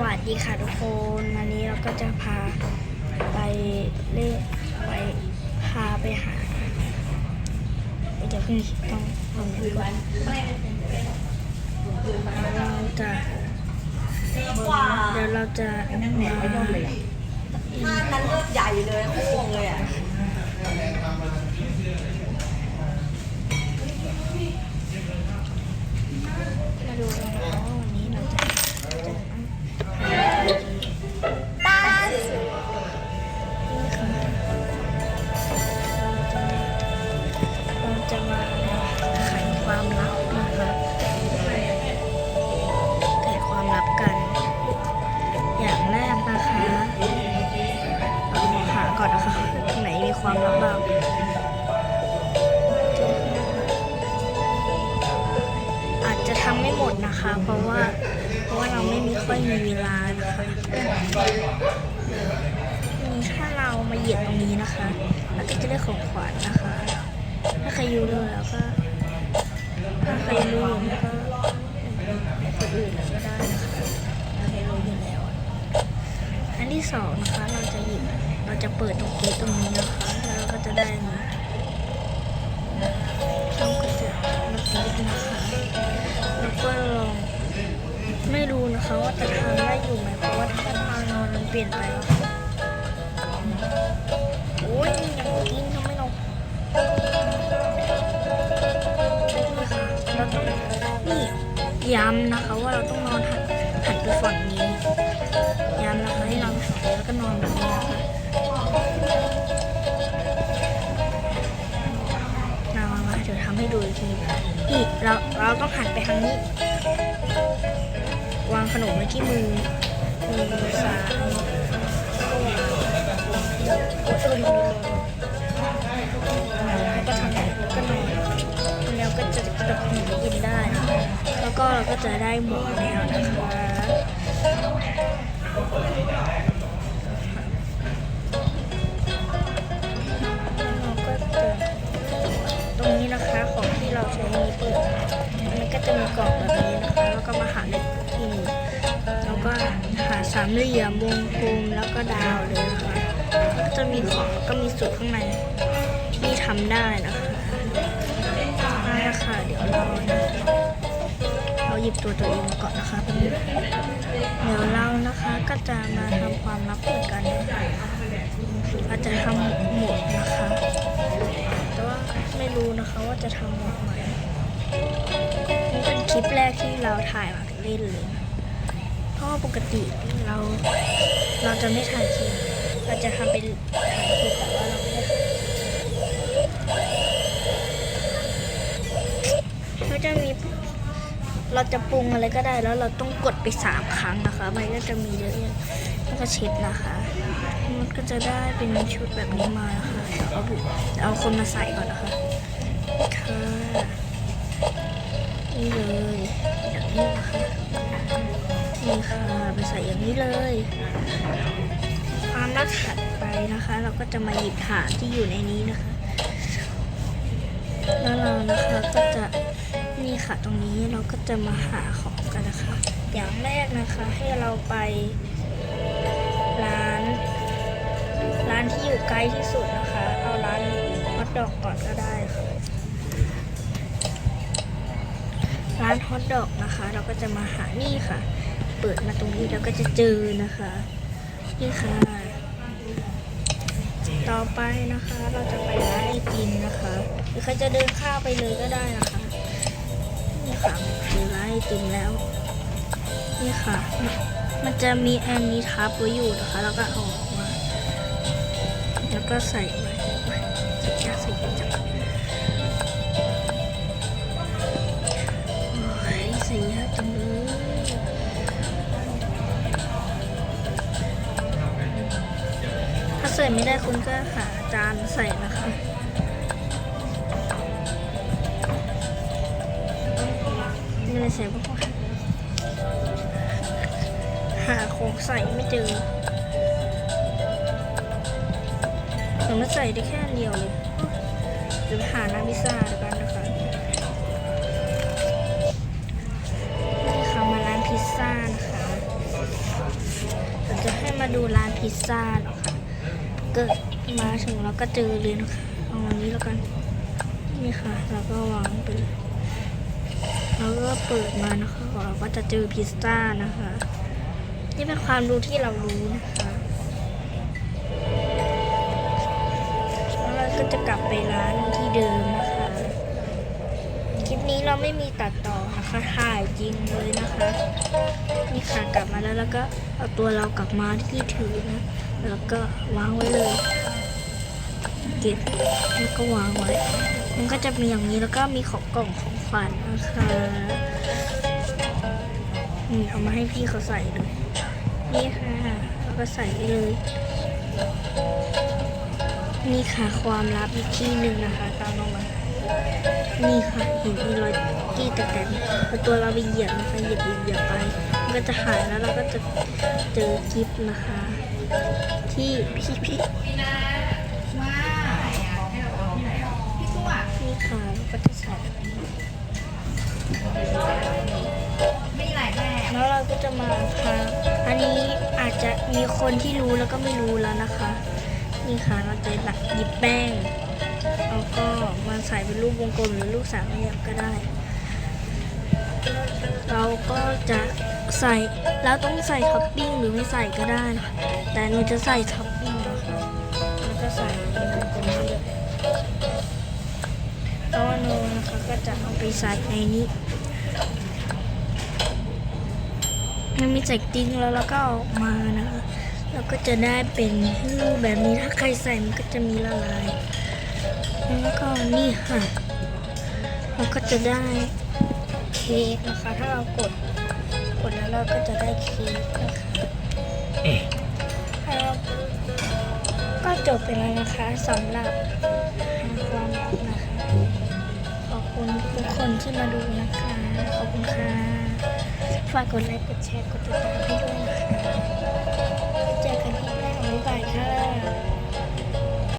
วัสดีค่ะทุกคนวันนี้เราก็จะพาไปเล่นไปพาไปหาเดี๋ยวพี่ต้องทำนี้ก่อนเราจะเดี๋ยวเราจะมาท่านั้นก็ใหญ่เลยโค้งเลยอะ ดนะคะ เพราะว่าเพราะว่าเราไม่มีค่อยมีเวลานะคะนี่ถ้าเรามาเหยียบตรงนี้นะคะเราก็จะได้ของขวัญนะคะ ถ้าใครรู้แล้วก็ถ้าใครรู้อยู่แล้วก็คนอื่นก็ได้นะคะถ้าใครรู้อยู่แล้วอะอันที่สองนะคะเราจะหยิบเราจะเปิดตรงเกตตรงนี้นะคะ แล้วเราก็จะได้ ได้อยู่ไหมเพราะว่าถ้าทางนอนมันเปลี่ยนไปแล้วโอ้ยยังกินทำไมเรานี่ค่ะเราต้องนี่ย้ำนะคะว่าเราต้องนอนหันหันไปฝั่งนี้ย้ำนะคะให้เราไปฝั่งนี้แล้วก็นอนแบบนี้นะคะมามามาเดี๋ยวทำให้ดูอีกทีนี่เราเราต้องหันไปทางนี้ ขนมไว้ที่มือมือซ้ายแล้วก็วางกดลงแล้วก็ทำแบบนี้แล้วก็นอนแล้วก็จะกระหนูกินได้ แล้วก็เราก็จะได้หมวกแมวนะคะ หาสามเหลี่ยมวงกลมแล้วก็ดาวเลยนะคะก็จะมีของแล้วก็มีสูตรข้างในที่ทำได้นะคะได้ค่ะเดี๋ยวเรานะเราหยิบตัวตัวเองก่อนนะคะแป๊บนึงเดี๋ยวเรานะคะก็จะมาทำความลับเหมือนกันนะคะอาจจะทำหมดนะคะ แต่ว่าไม่รู้นะคะว่าจะทำหมดไหมนี่เป็นคลิปแรกที่เราถ่ายมาเล่นเลยนะ ราะปกติเราเราจะไม่ถ่ายคลิปเราจะทำเป็นถ่ายคลิปแต่ว่าเราไม่ได้ถ่ายเราจะมีเราจะปรุงอะไรก็ได้แล้วเราต้องกดไปสามครั้งนะคะ มันก็จะมีเยอะแยะแล้วก็เช็ดนะคะ มันก็จะได้เป็นชุดแบบนี้มานะคะเดี๋ยวเอาบุเอาคนมาใส่ก่อนนะคะค่ะนี่เลยอย่างนี้นะคะ่ะ ใส่อย่างนี้เลยความลับถัดไปนะคะ เราก็จะมาหยิบฐานที่อยู่ในนี้นะคะ แล้วเรานะคะก็จะนี่ค่ะตรงนี้เราก็จะมาหาของกันนะคะ อย่างแรกนะคะให้เราไปร้าน ร้านที่อยู่ใกล้ที่สุดนะคะ เอาร้านฮอทดอกก่อนก็ได้ค่ะร้านฮอทดอกนะคะ เราก็จะมาหานี่ค่ะ เปิดมาตรงนี้เราก็จะเจอนะคะ นี่ค่ะ ต่อไปนะคะเราจะไปร้านไอติมนะคะหรือใครจะเดินข้ามไปเลยก็ได้นะคะ นี่ค่ะคือร้านไอติมแล้ว นี่ค่ะ มันจะมีแอนนี้ทับไว้อยู่นะคะ แล้วก็ออกมา แล้วก็ใส่ไว้ใส่ใส่จัง ไม่ได้คุณก็หาจานใส่นะคะนี่เลยใส่พวกหาของใส่ไม่เจอผมมาใส่ได้แค่เดียวเลยเดี๋ยวไปหาน้ำพิซซ่าดีกว่านะคะนี่ค่ะมาร้านพิซซ่านะคะผมจะให้มาดูร้านพิซซ่าหรอค่ะ เกิดมาถึงเราก็เจอเลยนะคะเอาอันนี้แล้วกัน นี่ค่ะแล้วก็วางไปเลยแล้วก็เปิดมานะคะเราก็จะเจอพิซซ่านะคะ นี่เป็นความรู้ที่เรารู้นะคะแล้วเราก็จะกลับไปร้านที่เดิมนะคะคลิปนี้เราไม่มีตัดต่อนะคะถ่ายจริงเลยนะคะนี่ค่ะกลับมาแล้วแล้วก็เอาตัวเรากลับมาที่ถือนะ แล้วก็วางไว้เลยเก็บแล้วก็วางไว้ มันก็จะมีอย่างนี้แล้วก็มีของกล่องของขวัญนะคะนี่เอามาให้พี่เขาใส่เลยนี่ค่ะแล้วก็ใส่เลย นี่ค่ะความลับอีกที่หนึ่งนะคะตามลงมานี่ค่ะเห็นมีรอยกี้ตะกันเอตัวเราไปเหยียบนะคะเหยียบเหยียบเหยียบไป มันก็จะหายแล้วเราก็จะเจอกิฟต์นะคะ ที่พี่พี่นี่ค่ะแล้วก็จะใส่แบบนี้แล้วเราก็จะมาค่ะ อันนี้อาจจะมีคนที่รู้แล้วก็ไม่รู้แล้วนะคะ นี่ค่ะเราจะแบบหยิบแป้งแล้วก็มาใส่เป็นรูปวงกลมหรือรูปสามเหลี่ยมก็ได้ เราก็จะ ใส่เราต้องใส่ท็อปปิ้งหรือไม่ใส่ก็ได้นะคะแต่หนูจะใส่ท็อปปิ้งนะคะแล้วก็ใส่เป็นกลมเลยแล้วหนูนะคะก็จะเอาไปใส่ในนี้มันมีใส่ติ้งแล้วแล้วก็ออกมานะคะแล้วก็จะได้เป็นรูปแบบนี้ถ้าใครใส่มันก็จะมีละลายแล้วก็นี่ค่ะเราก็จะได้เค้กนะคะถ้าเรากด ผลแล้วเราก็จะได้คลิปนะคะก็จบไปแล้วนะคะสำหรับความรักนะคะ ขอบคุณทุกคนที่มาดูนะคะ ขอบคุณค่ะ ฝากกดไลค์กดแชร์กดติดตามให้ด้วยนะคะ เจอกันที่หน้าบ๊ายบายค่ะ